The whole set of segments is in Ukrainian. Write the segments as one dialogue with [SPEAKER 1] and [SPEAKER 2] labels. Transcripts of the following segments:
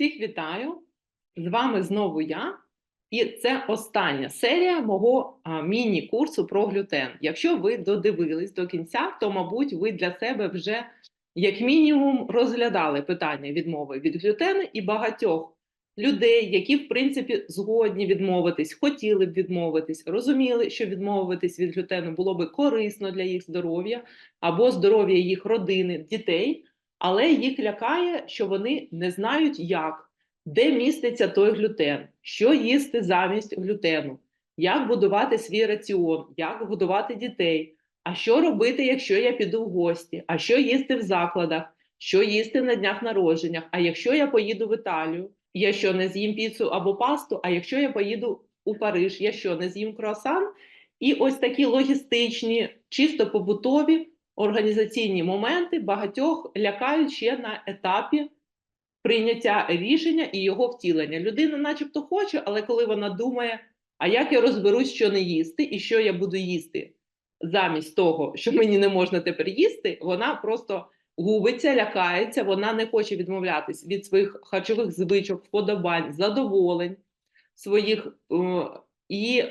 [SPEAKER 1] Всіх вітаю! З вами знову я. І це остання серія мого міні-курсу про глютен. Якщо ви додивились до кінця, то, мабуть, ви для себе вже як мінімум розглядали питання відмови від глютену і багатьох людей, які, в принципі, згодні відмовитись, хотіли б відмовитись, розуміли, що відмовитись від глютену було би корисно для їх здоров'я або здоров'я їх родини, дітей, але їх лякає, що вони не знають, як де міститься той глютен, що їсти замість глютену, як будувати свій раціон, як годувати дітей, а що робити, якщо я піду в гості, а що їсти в закладах, що їсти на днях народженнях, а якщо я поїду в Італію, я що не з'їм піцу або пасту, а якщо я поїду у Париж, я що не з'їм круасан? І ось такі логістичні, чисто побутові організаційні моменти багатьох лякають ще на етапі прийняття рішення і його втілення. Людина, начебто, хоче, але коли вона думає, а як я розберусь, що не їсти, і що я буду їсти замість того, що мені не можна тепер їсти, вона просто губиться, лякається, вона не хоче відмовлятись від своїх харчових звичок, вподобань, задоволень своїх е, і е,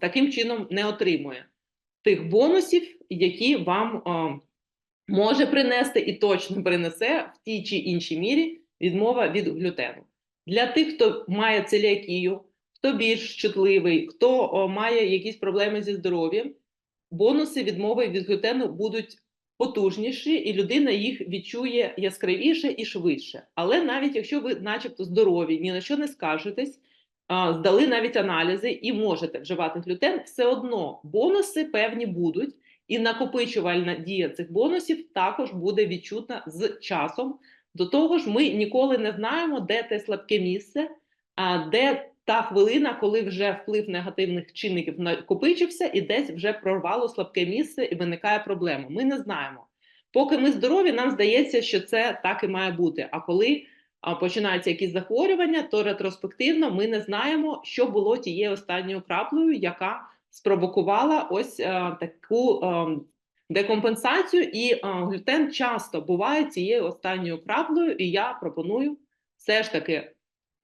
[SPEAKER 1] таким чином не отримує тих бонусів, які вам е, може принести і точно принесе в тій чи іншій мірі відмова від глютену. Для тих, хто має целіакію, хто більш чутливий, хто о, має якісь проблеми зі здоров'ям, бонуси відмови від глютену будуть потужніші, і людина їх відчує яскравіше і швидше. Але навіть якщо ви, начебто, здорові, ні на що не скажетесь, а, здали навіть аналізи і можете вживати глютен, все одно бонуси певні будуть, і накопичувальна дія цих бонусів також буде відчутна з часом. До того ж, ми ніколи не знаємо, де те слабке місце, а де та хвилина, коли вже вплив негативних чинників накопичився, і десь вже прорвало слабке місце і виникає проблема. Ми не знаємо. Поки ми здорові, нам здається, що це так і має бути. А коли починаються якісь захворювання, то ретроспективно ми не знаємо, що було тією останньою краплею, яка спровокувала ось а, таку а, декомпенсацію, і а, глютен часто буває цією останньою краплею, і я пропоную все ж таки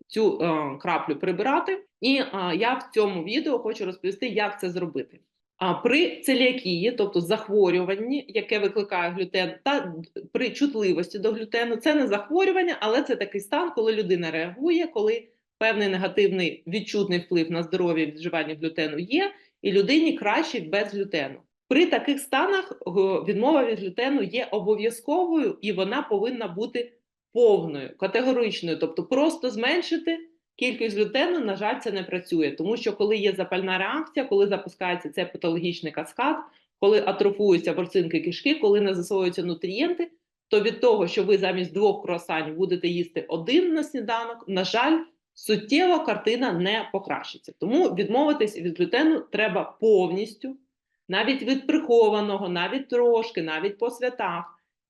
[SPEAKER 1] цю а, краплю прибирати. І а, я в цьому відео хочу розповісти, як це зробити. А при целіакії, тобто захворюванні, яке викликає глютен, та при чутливості до глютену, це не захворювання, але це такий стан, коли людина реагує, коли певний негативний відчутний вплив на здоров'я від вживання глютену є, і людині краще без глютену. При таких станах е, відмова від глютену є обов'язковою і вона повинна бути повною, категоричною, тобто просто зменшити кількість глютену, на жаль, це не працює, тому що коли є запальна реакція, коли запускається цей патологічний каскад, коли атрофуються борцинки кишки, коли не засвоюються нутрієнти, то від того, що ви замість двох круасанів будете їсти один на сніданок, на жаль, суттєво картина не покращиться. Тому відмовитись від глютену треба повністю навіть від прихованого, навіть трошки, навіть по святах.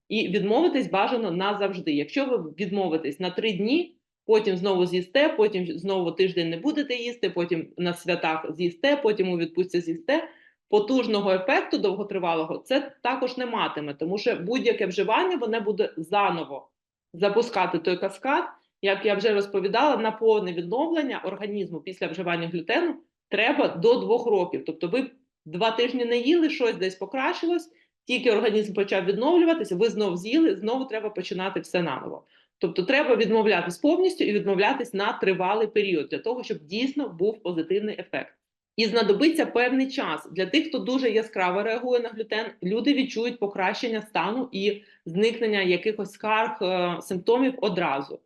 [SPEAKER 1] І відмовитись бажано назавжди. Якщо ви відмовитесь на три дні, потім знову з'їсте, потім знову тиждень не будете їсти, потім на святах з'їсте, потім у відпустці з'їсте. Потужного ефекту довготривалого це також не матиме, тому що будь-яке вживання воно буде заново запускати той каскад. Як я вже розповідала, на повне відновлення організму після вживання глютену треба до двох років. Тобто, ви два тижні не їли, щось десь покращилось, тільки організм почав відновлюватися, ви знову з'їли, знову треба починати все наново. Тобто треба відмовлятись повністю і відмовлятись на тривалий період для того, щоб дійсно був позитивний ефект. І знадобиться певний час для тих, хто дуже яскраво реагує на глютен. Люди відчують покращення стану і зникнення якихось скарг, е, симптомів одразу.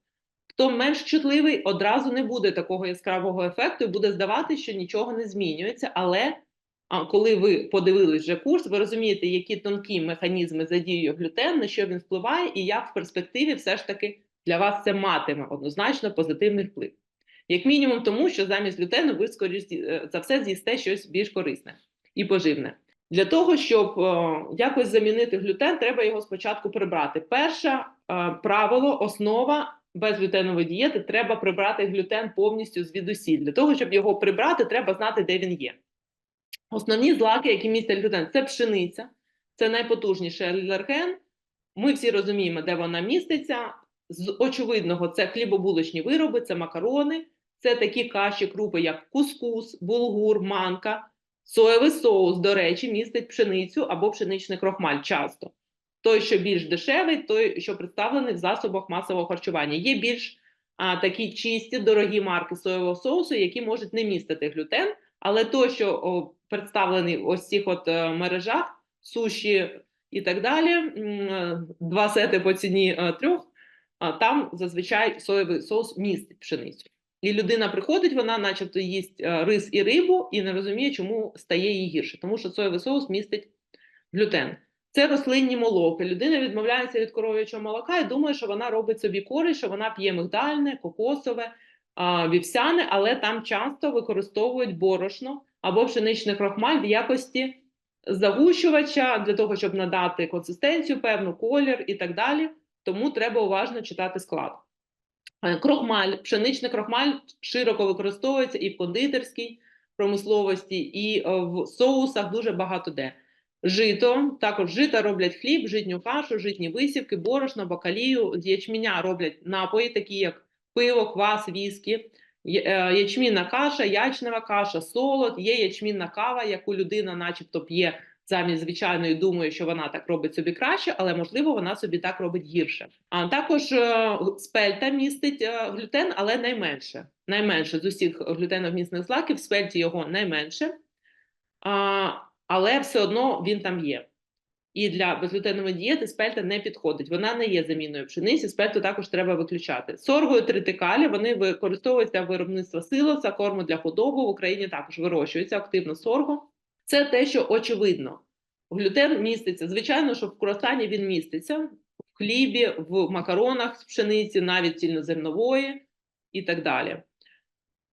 [SPEAKER 1] Хто менш чутливий, одразу не буде такого яскравого ефекту і буде здавати, що нічого не змінюється, але коли ви подивились вже курс, ви розумієте, які тонкі механізми задіює глютен, на що він впливає, і як в перспективі все ж таки для вас це матиме однозначно позитивний вплив. Як мінімум, тому що замість глютену ви скоріш за все з'їсте щось більш корисне і поживне. Для того, щоб о, якось замінити глютен, треба його спочатку прибрати. Перше е, правило, основа безглютенової дієти треба прибрати глютен повністю звідусіль. Для того, щоб його прибрати, треба знати, де він є. Основні злаки, які містять глютен, це пшениця, це найпотужніший алерген. Ми всі розуміємо, де вона міститься. З очевидного це хлібобулочні вироби, це макарони, це такі каші, крупи, як кускус, булгур, манка, соєвий соус, до речі, містить пшеницю або пшеничний крохмаль часто. Той, що більш дешевий, той, що представлений в засобах масового харчування. Є більш а, такі чисті, дорогі марки соєвого соусу, які можуть не містити глютен, але той, що о, представлений в ось цих от е, мережах, суші і так далі, е, два сети по ціні е, трьох, а там зазвичай соєвий соус містить пшеницю. І людина приходить, вона, начебто, їсть е, рис і рибу, і не розуміє, чому стає їй гірше, тому що соєвий соус містить глютен. Це рослинні молоки. Людина відмовляється від коров'ячого молока і думає, що вона робить собі користь, що вона п'є мигдальне, кокосове, вівсяне, але там часто використовують борошно або пшеничний крохмаль в якості загущувача для того, щоб надати консистенцію, певну колір і так далі. Тому треба уважно читати склад. Е, Крохмаль, пшеничний крохмаль широко використовується і в кондитерській промисловості, і е, в соусах дуже багато де. Жито, також жита роблять хліб, житню кашу, житні висівки, борошно, бакалію. З ячменя роблять напої, такі як пиво, квас, віскі, е, ячмінна каша, ячнева каша, солод, є ячмінна кава, яку людина начебто п'є замість звичайної, думає, що вона так робить собі краще, але можливо вона собі так робить гірше. А також е, спельта містить е, глютен, але найменше. Найменше з усіх глютеновмісних злаків, в спельті його найменше, але все одно він там є. І для безглютенової дієти спельта не підходить. Вона не є заміною пшениці. Спельту також треба виключати. Сорго і тритикалі вони використовуються в виробництво силоса, корму для худоби. В Україні також вирощується активно сорго. Це те, що очевидно. Глютен міститься. Звичайно, що в круасані він міститься, в хлібі, в макаронах з пшениці, навіть цільнозернової і так далі.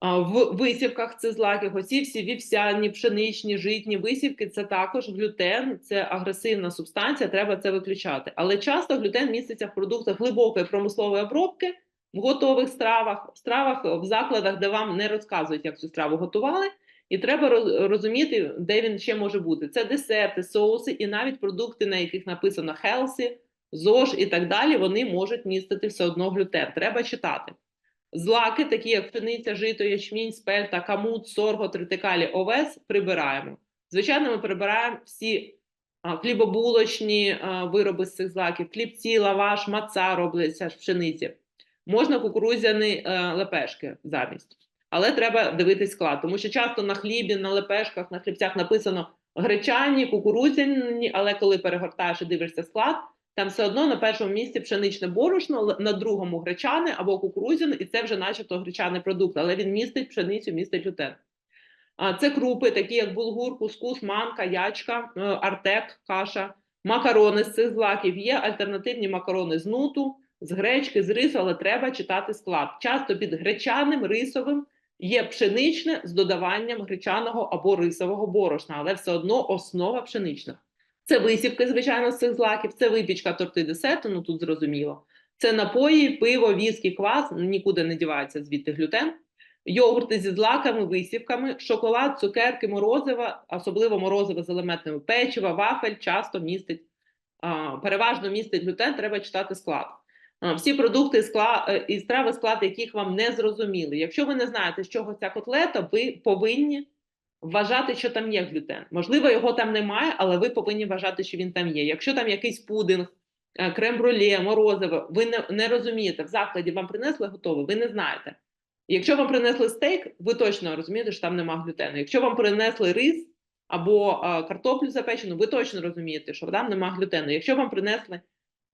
[SPEAKER 1] В висівках це злаків, оці всі вівсяні, пшеничні, житні висівки це також глютен, це агресивна субстанція, треба це виключати. Але часто глютен міститься в продуктах глибокої промислової обробки, в готових стравах, в стравах в закладах, де вам не розказують, як цю страву готували. І треба розуміти, де він ще може бути. Це десерти, соуси і навіть продукти, на яких написано healthy, ЗОЖ і так далі, вони можуть містити все одно глютен. Треба читати. Злаки, такі як пшениця, жито, ячмінь, спельта, камут, сорго, тритикалі, овес, прибираємо. Звичайно, ми прибираємо всі хлібобулочні вироби з цих злаків, хлібці, лаваш, маца робляться з пшениці. Можна кукурудзяні е, лепешки замість. Але треба дивитись склад, тому що часто на хлібі, на лепешках, на хлібцях написано гречані, кукурудзяні, але коли перегортаєш і дивишся склад, там все одно на першому місці пшеничне борошно, на другому гречане або кукурудзяне, і це вже начебто гречаний продукт, але він містить пшеницю, містить глютен. Це крупи, такі як булгур, кускус, манка, ячка, е, артек, каша, макарони з цих злаків. Є альтернативні макарони з нуту, з гречки, з рису, але треба читати склад. Часто під гречаним, рисовим є пшеничне з додаванням гречаного або рисового борошна, але все одно основа пшенична. Це висівки, звичайно, з цих злаків, це випічка торти десерту, ну тут зрозуміло. Це напої, пиво, віскі, квас, ну, нікуди не дівається звідти глютен. Йогурти зі злаками, висівками, шоколад, цукерки, морозива, особливо морозиво з елементами печива, вафель часто містить, переважно містить глютен, треба читати склад. Всі продукти скла, е, і страви, склад яких вам не зрозуміли. Якщо ви не знаєте, з чого ця котлета, ви повинні вважати, що там є глютен. Можливо, його там немає, але ви повинні вважати, що він там є. Якщо там якийсь пудинг, е, крем-бруле, морозиво, ви не, не розумієте, в закладі вам принесли готове, ви не знаєте. Якщо вам принесли стейк, ви точно розумієте, що там нема глютену. Якщо вам принесли рис або е, картоплю запечену, ви точно розумієте, що там нема глютену. Якщо вам принесли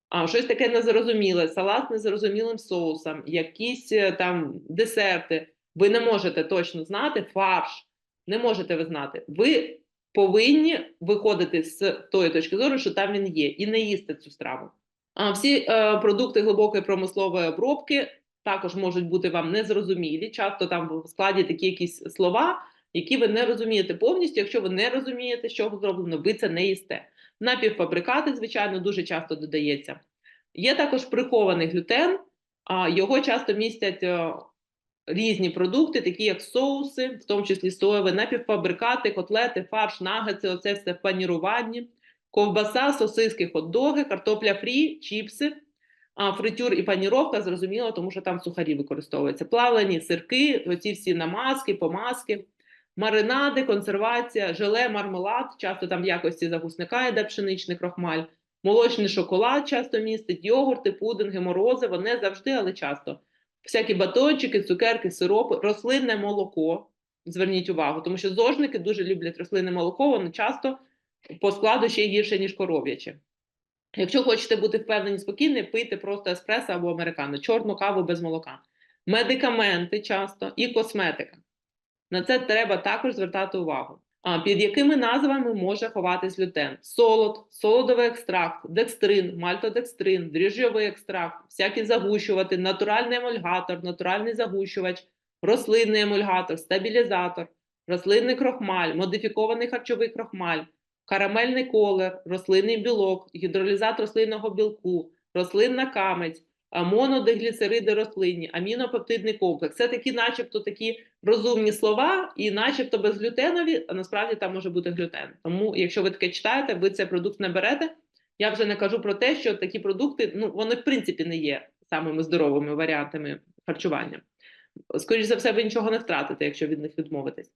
[SPEAKER 1] а, щось таке незрозуміле, салат з незрозумілим соусом, якісь е, там десерти, ви не можете точно знати фарш, не можете ви знати. Ви повинні виходити з тої точки зору, що там він є, і не їсти цю страву. А всі е, продукти глибокої промислової обробки також можуть бути вам незрозумілі. Часто там в складі такі якісь слова, які ви не розумієте повністю. Якщо ви не розумієте, чого зроблено, ви це не їсте. Напівфабрикати, звичайно, дуже часто додається. Є також прихований глютен, його часто містять е, різні продукти, такі як соуси, в тому числі соєві, напівфабрикати, котлети, фарш, нагетси, оце все в паніруванні, ковбаса, сосиски, хот-доги, картопля фрі, чіпси. Фритюр і паніровка зрозуміло, тому що там сухарі використовуються. Плавлені сирки, оці всі намазки, помазки, маринади, консервація, желе, мармелад, часто там в якості загусника йде пшеничний крохмаль, молочний шоколад часто містить, йогурти, пудинги, морозиво, не завжди, але часто. Всякі батончики, цукерки, сиропи, рослинне молоко. Зверніть увагу, тому що зожники дуже люблять рослинне молоко, воно часто по складу ще гірше, ніж коров'яче. Якщо хочете бути впевнені спокійні, пийте просто еспресо або американо, чорну каву без молока. Медикаменти часто і косметика. На це треба також звертати увагу. А під якими назвами може ховатись глютен? Солод, солодовий екстракт, декстрин, мальтодекстрин, дріжджовий екстракт, всякі загущувати, натуральний емульгатор, натуральний загущувач, рослинний емульгатор, стабілізатор, рослинний крохмаль, модифікований харчовий крохмаль, карамельний колер, рослинний білок, гідролізат рослинного білку, рослинна камедь, а, монодигліцериди рослинні, амінопептидний комплекс. Це такі, начебто, такі розумні слова, і начебто безглютенові, а насправді там може бути глютен. Тому, якщо ви таке читаєте, ви цей продукт не берете. Я вже не кажу про те, що такі продукти, ну вони в принципі не є самими здоровими варіантами харчування. Скоріше за все, ви нічого не втратите, якщо від них відмовитесь.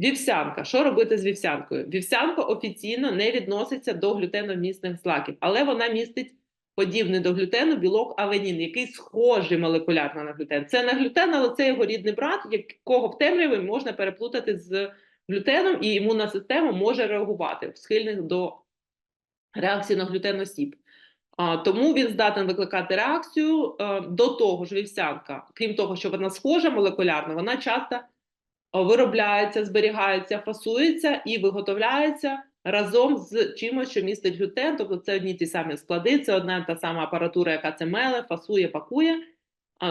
[SPEAKER 1] Вівсянка. Що робити з вівсянкою? Вівсянка офіційно не відноситься до глютеновмісних злаків, але вона містить подібний до глютену білок авенін, який схожий молекулярно на глютен. Це не глютен, але це його рідний брат, якого в темряві можна переплутати з глютеном, і імунна система може реагувати в схильних до реакції на глютен осіб. Тому він здатен викликати реакцію е, до того ж вівсянка, крім того, що вона схожа молекулярно, вона часто виробляється, зберігається, фасується і виготовляється разом з чимось, що містить глютен. Тобто це одні ті самі склади, це одна та сама апаратура, яка це меле, фасує, пакує,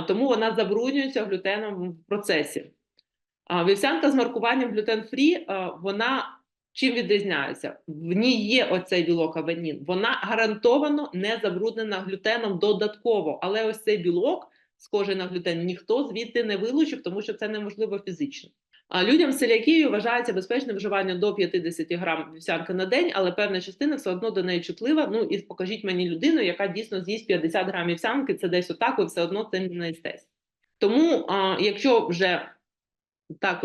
[SPEAKER 1] тому вона забруднюється глютеном в процесі. Вівсянка з маркуванням глютен-фрі, вона чим відрізняється? В ній є оцей білок авенін, вона гарантовано не забруднена глютеном додатково, але ось цей білок, схожий на глютен, ніхто звідти не вилучив, тому що це неможливо фізично. Людям з целіакією вважається безпечне вживання до 50 грам вівсянки на день, але певна частина все одно до неї чутлива. Ну і покажіть мені людину, яка дійсно з'їсть 50 грамів вівсянки, це десь отак, ви все одно цим не їстесь. Тому, а, якщо вже так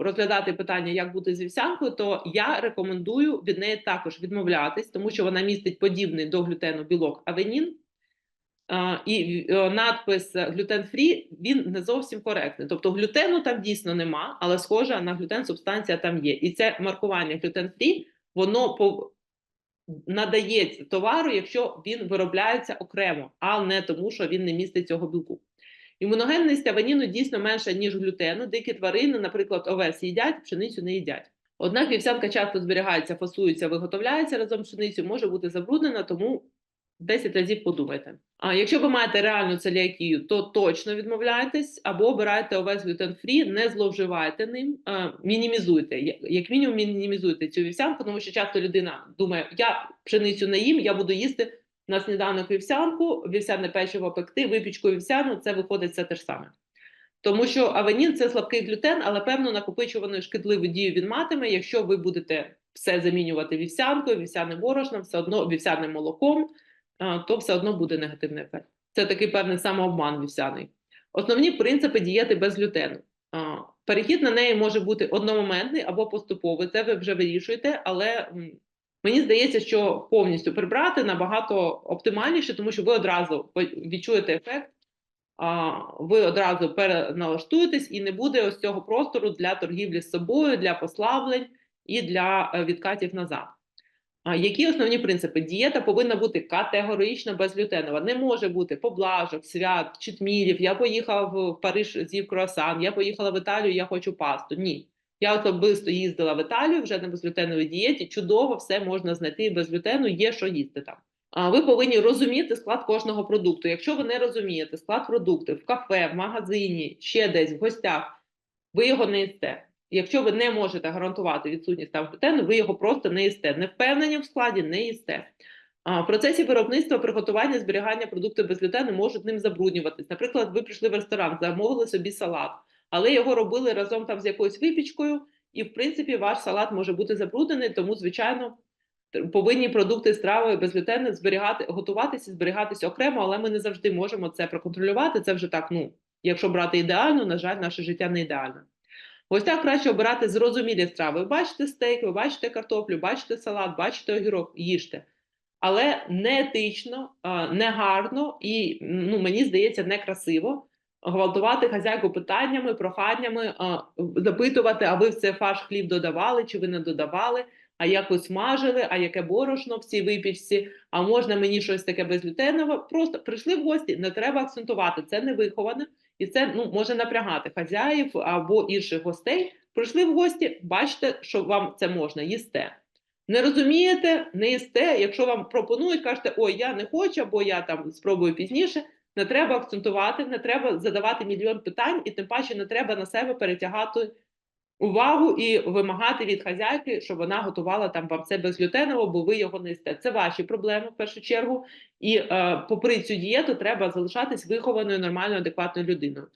[SPEAKER 1] розглядати питання, як бути з вівсянкою, то я рекомендую від неї також відмовлятись, тому що вона містить подібний до глютену білок авенін. А, І е, надпис глютен-фрі він не зовсім коректний. Тобто глютену там дійсно нема, але схожа на глютен субстанція там є. І це маркування глютен-фрі, воно по надається товару, якщо він виробляється окремо, а не тому, що він не містить цього білку. Імуногенність аваніну дійсно менша, ніж глютену. Дикі тварини, наприклад, овес їдять, пшеницю не їдять. Однак вівсянка часто зберігається, фасується, виготовляється разом з пшеницею, може бути забруднена, тому 10 разів подумайте. А якщо ви маєте реальну целіакію, то точно відмовляйтесь або обирайте овес глютен-фрі, не зловживайте ним, а, мінімізуйте. Як мінімум, мінімізуйте цю вівсянку, тому що часто людина думає, я пшеницю не їм, я буду їсти на сніданок вівсянку, вівсяне печиво пекти, випічку вівсяну, це виходить все те ж саме. Тому що авенін це слабкий глютен, але певно накопичувану шкідливу дію він матиме, якщо ви будете все замінювати вівсянкою, вівсяним борошном, все одно вівсяним молоком, то все одно буде негативний ефект. Це такий певний самообман вівсяний. Основні принципи дієти без глютену. Перехід на неї може бути одномоментний або поступовий. Це ви вже вирішуєте, але мені здається, що повністю прибрати набагато оптимальніше, тому що ви одразу відчуєте ефект, ви одразу переналаштуєтесь і не буде ось цього простору для торгівлі з собою, для послаблень і для е, відкатів назад. Які основні принципи? Дієта повинна бути категорично безглютенова. Не може бути поблажок, свят, читмірів. Я поїхав в Париж, з'їв круасан, я поїхала в Італію, я хочу пасту. Ні. Я особисто їздила в Італію вже на безглютеновій дієті. Чудово, все можна знайти без глютену, є що їсти там. А ви повинні розуміти склад кожного продукту. Якщо ви не розумієте склад продукту в кафе, в магазині, ще десь в гостях, ви його не їсте. Якщо ви не можете гарантувати відсутність там глютену, ви його просто не їсте. Не впевнені в складі, не їсте. А, в процесі виробництва, приготування, зберігання продуктів без глютену можуть ним забруднюватись. Наприклад, ви прийшли в ресторан, замовили собі салат, але його робили разом там з якоюсь випічкою, і в принципі ваш салат може бути забруднений, тому звичайно Повинні продукти страви безглютенні зберігати, готуватися, зберігатися окремо, але ми не завжди можемо це проконтролювати. Це вже так, ну, якщо брати ідеально, на жаль, наше життя не ідеальне. Ось так краще обирати зрозумілі страви. Ви бачите стейк, ви бачите картоплю, бачите салат, бачите огірок, їжте. Але не етично, а, не гарно і, ну, мені здається, некрасиво гвалтувати хазяйку питаннями, проханнями, запитувати, а ви в це фарш хліб додавали, чи ви не додавали, а як ви смажили, а яке борошно в цій випічці, а можна мені щось таке безглютенове. Просто прийшли в гості, не треба акцентувати, це не виховане, і це ну, може напрягати хазяїв або інших гостей. Прийшли в гості, бачите, що вам це можна, їсте. Не розумієте, не їсте. Якщо вам пропонують, кажете, ой, я не хочу, або я там спробую пізніше. Не треба акцентувати, не треба задавати мільйон питань, і тим паче не треба на себе перетягати увагу і вимагати від хазяйки, щоб вона готувала там вам це безглютеново, бо ви його не їсте. Це ваші проблеми в першу чергу. І е, попри цю дієту треба залишатись вихованою, нормальною, адекватною людиною.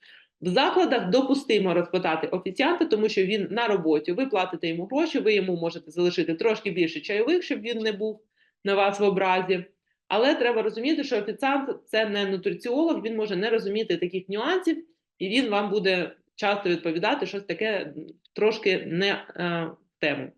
[SPEAKER 1] В закладах допустимо розпитати офіціанта, тому що він на роботі. Ви платите йому гроші, ви йому можете залишити трошки більше чайових, щоб він не був на вас в образі. Але треба розуміти, що офіціант це не нутриціолог, він може не розуміти таких нюансів, і він вам буде часто відповідати щось таке трошки не е, тему.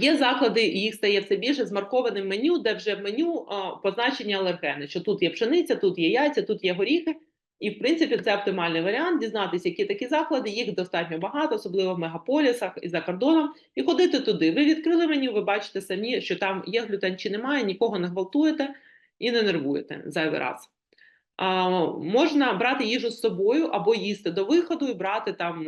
[SPEAKER 1] Є заклади, їх стає все більше з маркованим меню, де вже в меню позначені алергени, що тут є пшениця, тут є яйця, тут є горіхи. І, в принципі, це оптимальний варіант дізнатися, які такі заклади, їх достатньо багато, особливо в мегаполісах і за кордоном, і ходити туди. Ви відкрили меню, ви бачите самі, що там є глютен чи немає, нікого не гвалтуєте і не нервуєте зайвий раз. Можна брати їжу з собою або їсти до виходу і брати там,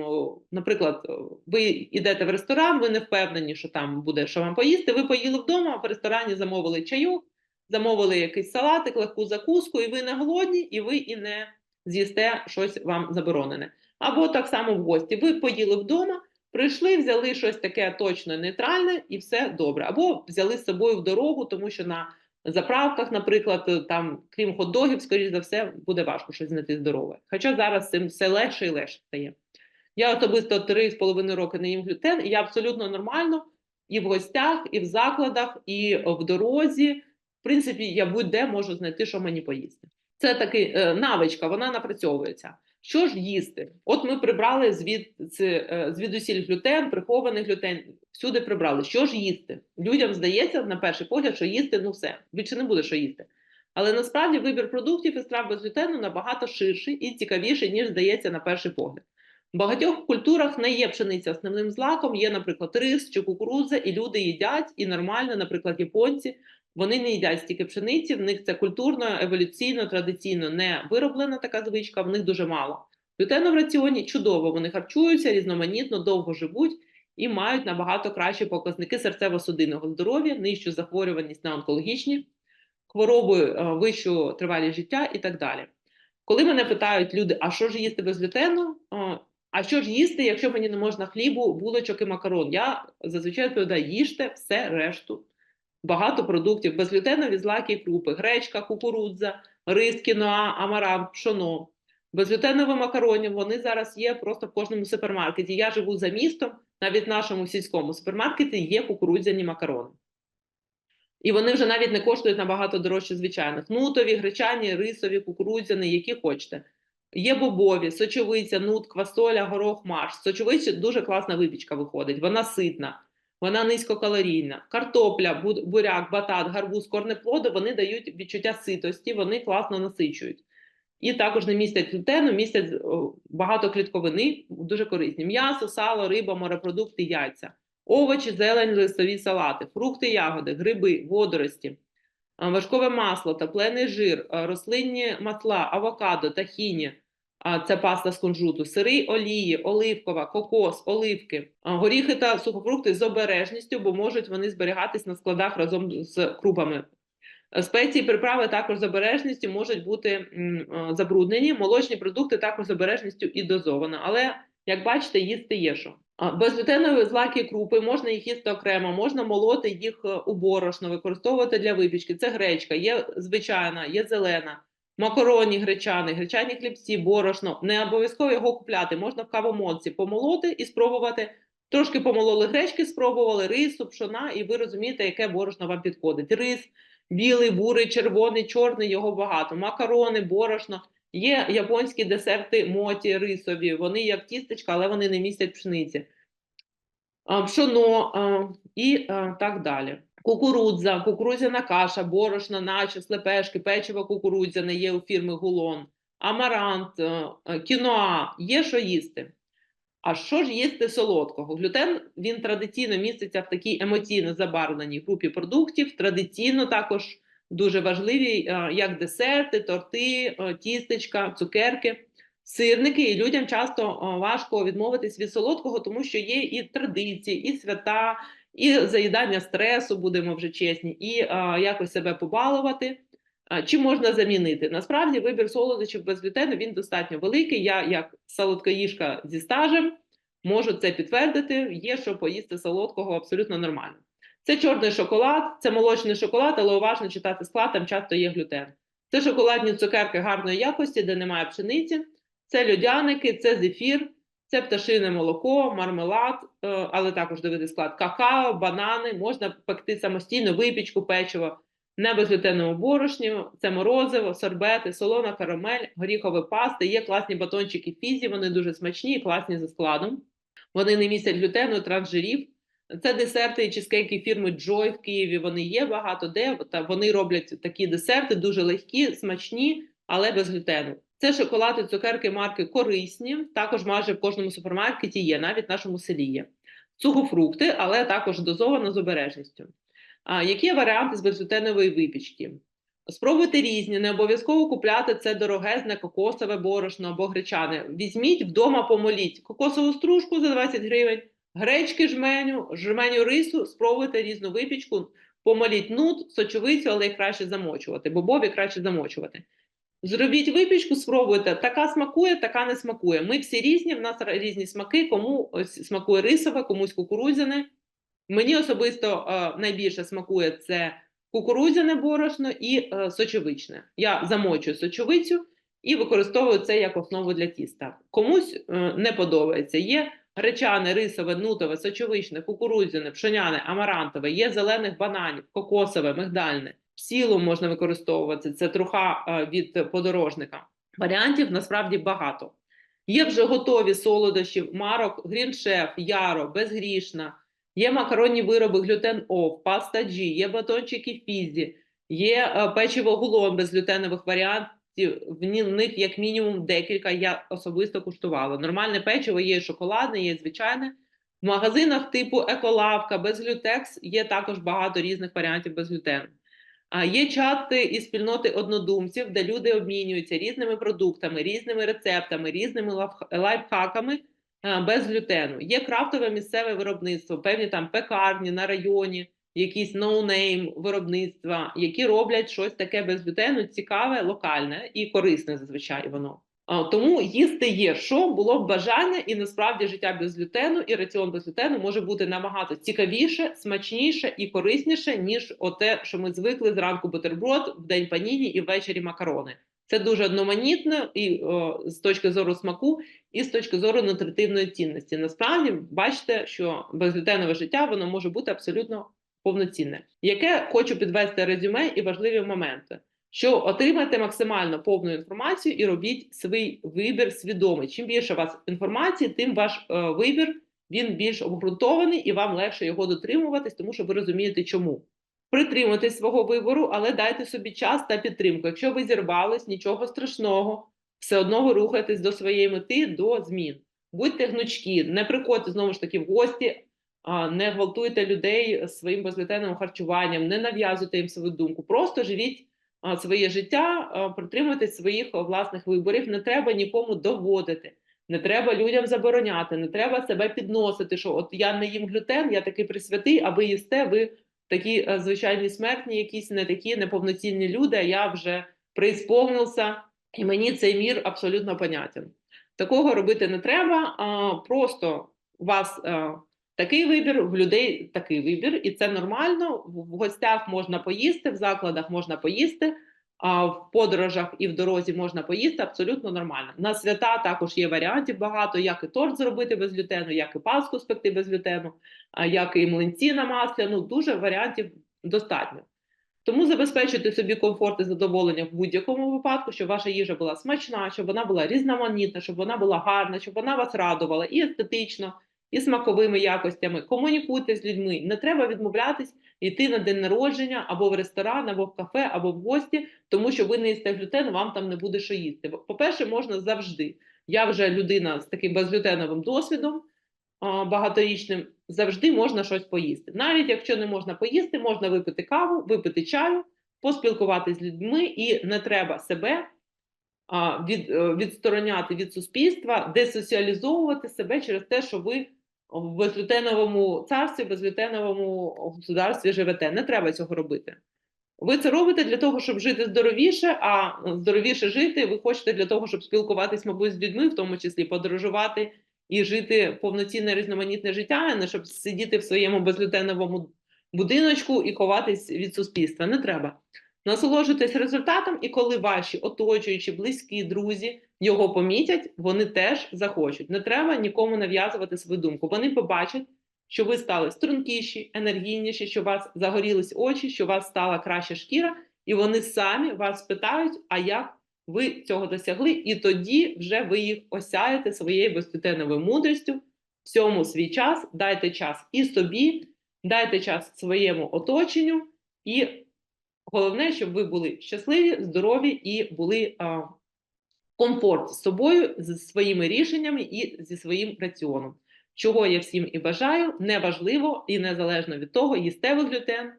[SPEAKER 1] наприклад, ви йдете в ресторан, ви не впевнені, що там буде що вам поїсти. Ви поїли вдома, в ресторані замовили чайок, замовили якийсь салатик, легку закуску, і ви не голодні, і ви і не з'їсте щось вам заборонене. Або так само в гості. Ви поїли вдома, прийшли, взяли щось таке точно нейтральне, і все добре. Або взяли з собою в дорогу, тому що на заправках, наприклад, е, там, крім хот-догів, скоріш за все, буде важко щось знайти здорове. Хоча зараз з цим все легше і легше стає. Я особисто 3,5 роки не їм глютен, і я абсолютно нормально і в гостях, і в закладах, і в дорозі. В принципі, я будь-де можу знайти, що мені поїсти. Це такий е, навичка, вона напрацьовується. Що ж їсти? От ми прибрали звід, це, е, звідусіль глютен, прихований глютен, всюди прибрали. Що ж їсти? Людям здається на перший погляд, що їсти ну все, більше не буде що їсти. Але насправді вибір продуктів і страв без глютену набагато ширший і цікавіший, ніж здається на перший погляд. В багатьох культурах не є пшениця основним злаком, є, наприклад, рис чи кукурудза, і люди їдять, і нормально, наприклад, японці. Вони не їдять стільки пшениці, в них це культурно, еволюційно, традиційно не вироблена така звичка, в них дуже мало. Глютену в раціоні чудово, вони харчуються різноманітно, довго живуть і мають набагато кращі показники серцево-судинного здоров'я, нижчу захворюваність на онкологічні хвороби, е, вищу тривалість життя і так далі. Коли мене питають люди, а що ж їсти без глютену? Е, А що ж їсти, якщо мені не можна хлібу, булочок і макарон? Я зазвичай відповідаю, їжте все решту багато продуктів безглютенові злаки і крупи, гречка, кукурудза, рис, кіноа, амарант, пшоно. Безглютенові макарони, вони зараз є просто в кожному супермаркеті. Я живу за містом, навіть в нашому сільському супермаркеті є кукурудзяні макарони. І вони вже навіть не коштують набагато дорожче звичайних. Нутові, гречані, рисові, кукурудзяні, які хочете. Є бобові, сочовиця, нут, квасоля, горох, марш. З Сочовиці дуже класна випічка виходить, вона ситна, вона низькокалорійна. Картопля, буряк, батат, гарбуз, корнеплоди, вони дають відчуття ситості, вони класно насичують. І також не містять глютену, містять багато клітковини, дуже корисні. М'ясо, сало, риба, морепродукти, яйця. Овочі, зелень, листові салати, фрукти, ягоди, гриби, водорості, а, вершкове масло, топлений жир, рослинні масла, авокадо, тахіні, це паста з кунжуту, сири, олії, оливкова, кокос, оливки, горіхи та сухофрукти з обережністю, бо можуть вони зберігатись на складах разом з крупами. Е, Спеції, приправи також з обережністю можуть бути е, забруднені. Молочні продукти також з обережністю і дозовано. Але, як бачите, їсти є що. Безглютенові злаки крупи можна їх їсти окремо, можна молоти їх е, у борошно, використовувати для випічки. Це гречка, є звичайна, є зелена, макароні гречані, гречані хлібці, борошно. Не обов'язково його купляти. Можна в кавомолці помолоти і спробувати Трошки помололи гречки, спробували рису, пшона, і ви розумієте, яке борошно вам підходить. Рис, білий, бурий, червоний, чорний, його багато. Макарони, борошно. Є японські десерти моті рисові, вони як тістечка, але вони не містять пшениці. Пшоно і так далі. Кукурудза, кукурудзяна каша, борошна, наче, слепешки, печиво кукурудзяне є у фірми Гулон, амарант, е, е, кіноа, є що їсти. А що ж їсти солодкого? Глютен він традиційно міститься в такій емоційно забарвленій групі продуктів. Традиційно також дуже важливі, е, як десерти, торти, тістечка, цукерки, сирники. І людям часто важко відмовитись від солодкого, тому що є і традиції, і свята, і заїдання стресу, будемо вже чесні, і е, якось себе побалувати. А, Чи можна замінити? Насправді вибір солодощів без глютену він достатньо великий. Я, як солодкоїжка зі стажем, можу це підтвердити. Є що поїсти солодкого абсолютно нормально. Це чорний шоколад, це молочний шоколад, але уважно читати склад, там часто є глютен. Це шоколадні цукерки гарної якості, де немає пшениці, це льодяники, це зефір, це пташине молоко, мармелад, е, але також дивити склад какао, банани, можна пекти самостійно, випічку, печиво на безглютеновому борошні, це морозиво, сорбети, солона карамель, горіхові пасти. Є класні батончики фізі, вони дуже смачні класні за складом. Вони не містять глютену, трансжирів. Це десерти і чизкейки фірми Joy в Києві. Вони є багато де. Та вони роблять такі десерти, дуже легкі, смачні, але без глютену. Це шоколад і цукерки марки корисні. Також майже в кожному супермаркеті є, навіть в нашому селі є. Сухофрукти, але також дозовано з обережністю. А, які варіанти з безглютенової випічки? Спробуйте різні, не обов'язково купляти це дорогезне кокосове борошно або гречане. Візьміть вдома, помоліть кокосову стружку за 20 гривень, гречки жменю, жменю рису, спробуйте різну випічку, помоліть нут, сочовицю, але краще замочувати, бобові краще замочувати. Зробіть випічку, спробуйте. Така смакує, така не смакує. Ми всі різні, в нас різні смаки, кому смакує рисове, комусь кукурудзяне. Мені особисто е, найбільше смакує це кукурудзяне борошно і е, сочовичне. Я замочую сочовицю і використовую це як основу для тіста. Комусь е, не подобається. Є гречане, рисове, нутове, сочовичне, кукурудзяне, пшоняне, амарантове, є зелених бананів, кокосове, мигдальне. Сілу можна використовувати, це труха е, від подорожника. Варіантів насправді багато. Є вже готові солодощі, марок, гріншеф, яро, безгрішна. Є макаронні вироби глютен оф, паста G, є батончики фізі, є е, печиво гулон без глютенових варіантів. В них як мінімум декілька я особисто куштувала. Нормальне печиво є шоколадне, є звичайне. В магазинах типу Еколавка, безглютекс є також багато різних варіантів без глютену. Є чати і спільноти однодумців, де люди обмінюються різними продуктами, різними рецептами, різними лайф- лайфхаками е, без глютену. Є крафтове місцеве виробництво, певні там пекарні на районі, якісь ноунейм виробництва, які роблять щось таке без глютену, цікаве, локальне і корисне зазвичай воно. Тому їсти є, що було б бажання, і насправді життя без глютену і раціон без глютену може бути набагато цікавіше, смачніше і корисніше, ніж оте, що ми звикли зранку бутерброд, в день паніні і ввечері макарони. Це дуже одноманітно і о, з точки зору смаку, і з точки зору нутритивної цінності. Насправді, бачите, що безглютенове життя воно може бути абсолютно повноцінне. Яке хочу підвести резюме і важливі моменти що отримайте максимально повну інформацію і робіть свій вибір свідомий. Чим більше у вас інформації, тим ваш е, вибір він більш обґрунтований і вам легше його дотримуватись, тому що ви розумієте, чому. Притримуйтесь свого вибору, але дайте собі час та підтримку. Якщо ви зірвались, нічого страшного, все одно ви рухаєтесь до своєї мети, до змін. Будьте гнучкі, не приходьте знову ж таки в гості, не гвалтуйте людей своїм безглютеновим харчуванням, не нав'язуйте їм свою думку. Просто живіть своє життя, а, притримуйтесь своїх власних виборів. Не треба нікому доводити, не треба людям забороняти, не треба себе підносити. Що от я не їм глютен, я такий присвятий, а ви їсте, ви такі звичайні смертні, якісь не такі неповноцінні люди. А я вже преісповнився, і мені цей мір абсолютно понятен. Такого робити не треба. А, просто вас. Такий вибір, в людей такий вибір, і це нормально. В гостях можна поїсти, в закладах можна поїсти, а в подорожах і в дорозі можна поїсти абсолютно нормально. На свята також є варіантів багато, як і торт зробити без глютену, як і паску спекти без глютену, як і млинці на маслі. Ну дуже варіантів достатньо. Тому забезпечуйте собі комфорт і задоволення в будь-якому випадку, щоб ваша їжа була смачна, щоб вона була різноманітна, щоб вона була гарна, щоб вона вас радувала і естетично, і смаковими якостями. Комунікуйте з людьми. Не треба відмовлятись йти на день народження або в ресторан, або в кафе, або в гості, тому що ви не їсте глютен, вам там не буде що їсти. По-перше, можна завжди. Я вже людина з таким безглютеновим досвідом багаторічним, завжди можна щось поїсти. Навіть якщо не можна поїсти, можна випити каву, випити чаю, поспілкуватися з людьми, і не треба себе від, е, відстороняти від суспільства, десоціалізовувати себе через те, що ви в безглютеновому царстві, безглютеновому государстві живете. Не треба цього робити. Ви це робите для того, щоб жити здоровіше, а здоровіше жити ви хочете для того, щоб спілкуватись, мабуть, з людьми, в тому числі подорожувати і жити повноцінне різноманітне життя, а не щоб сидіти в своєму безглютеновому будиночку і ховатись від суспільства. Не треба. Насолоджуйтесь результатом, і коли ваші оточуючі, близькі, друзі його помітять, вони теж захочуть. Не треба нікому нав'язувати свою думку. Вони побачать, що ви стали стрункіші, енергійніші, що у вас загорілись очі, що у вас стала краща шкіра, і вони самі вас питають, а як ви цього досягли, і тоді вже ви їх осяєте своєю безпітеновою мудрістю. Всьому свій час, дайте час і собі, дайте час своєму оточенню, і головне, щоб ви були щасливі, здорові і були комфорті з собою, зі своїми рішеннями і зі своїм раціоном. Чого я всім і бажаю, неважливо і незалежно від того, їсте ви глютен,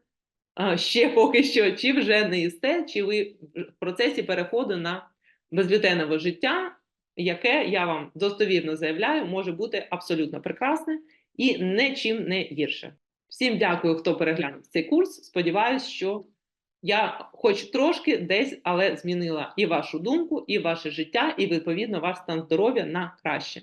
[SPEAKER 1] ще поки що, чи вже не їсте, чи ви в процесі переходу на безглютенове життя, яке я вам достовірно заявляю, може бути абсолютно прекрасне і нічим не гірше. Всім дякую, хто переглянув цей курс. Сподіваюсь, що я хоч трошки десь, але змінила і вашу думку, і ваше життя, і відповідно ваш стан здоров'я на краще.